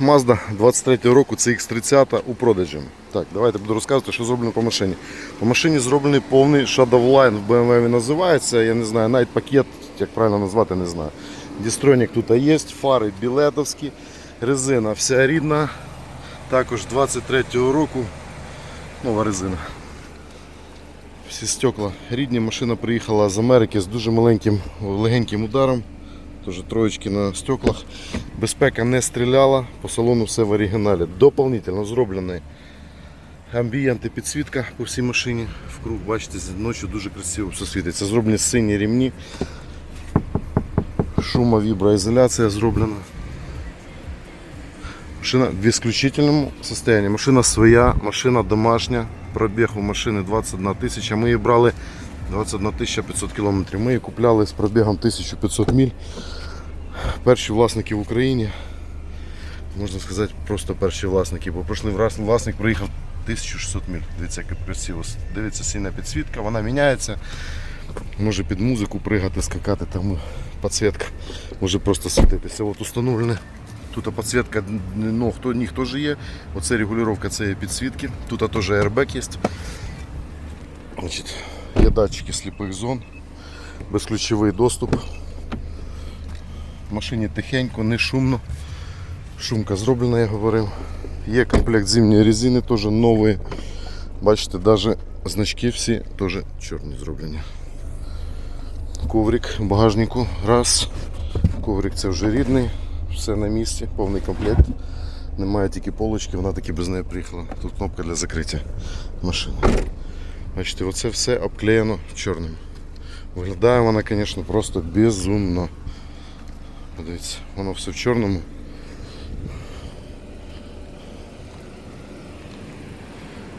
Mazda 23 року CX-30 у продажі. Так, давайте буду розказувати, що зроблено по машині. По машині зроблений повний Shadowline в BMW він називається. Я не знаю, навіть пакет, як правильно назвати, не знаю. Дістронік тут є, фари білетовські, резина вся рідна. Також 23-го року нова резина. Всі стекла рідні. Машина приїхала з Америки з дуже маленьким легеньким ударом. Тоже троєчки на стеклах. Безпека не стріляла, по салону все в оригіналі. Дополнительно зроблений амбієнт і підсвітка по всій машині. Вкруг, бачите, ночі дуже красиво все світиться. Зроблені сині рівні. Шума, віброізоляція зроблена. Машина в исключительному состоянии. Машина своя, машина домашня. Пробіг у машини 21 тисяча. Ми її брали 21 500 кілометрів. Ми її купляли з пробігом 1500 міль. Перші власники в Україні. Можна сказати, просто перші власники. Бо прошлий власник приїхав 1600 міль. Дивіться, як красиво. Дивіться, сильна підсвітка, вона міняється. Може під музику пригати, скакати, там підсвітка може просто світитися. От установлене Тут підсвітка, ну, хто, ніхто ж є. Оце регулювання цієї підсвітки. Тут теж airbag є. Значить, є датчики сліпих зон, безключовий доступ. В машині тихенько, не шумно. Шумка зроблена, я говорив. Є комплект зимньої резини, теж нові. Бачите, навіть значки всі теж чорні зроблені. Коврик в багажнику. Раз. Коврик це вже рідний все на місці, повний комплект. Немає тільки полочки, вона таки без неї приїхала. Тут кнопка для закриття машини. Бачите, оце все обклеєно чорним. Виглядає вона, звісно, просто безумно. Подивіться, воно все в чорному.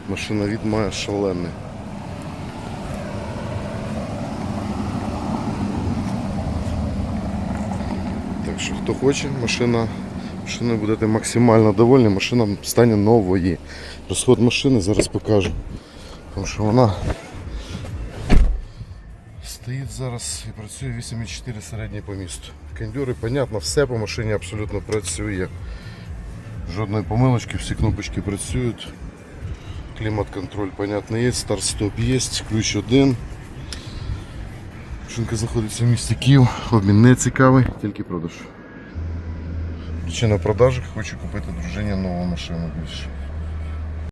Машина від має шалений. Так що хто хоче, машина, машиною будете максимально довольні, машина стане нової. Розход машини зараз покажу. Тому що вона стоїть зараз і працює 8,4 середній по місту. Кондюри, понятно, все по машині абсолютно працює. Жодної помилочки, всі кнопочки працюють. Клімат-контроль, понятно, є, старт-стоп є, ключ один. Машинка знаходиться в місті Київ, обмін не цікавий, тільки продаж. Причина продажі хочу купити дружині нову машину більше.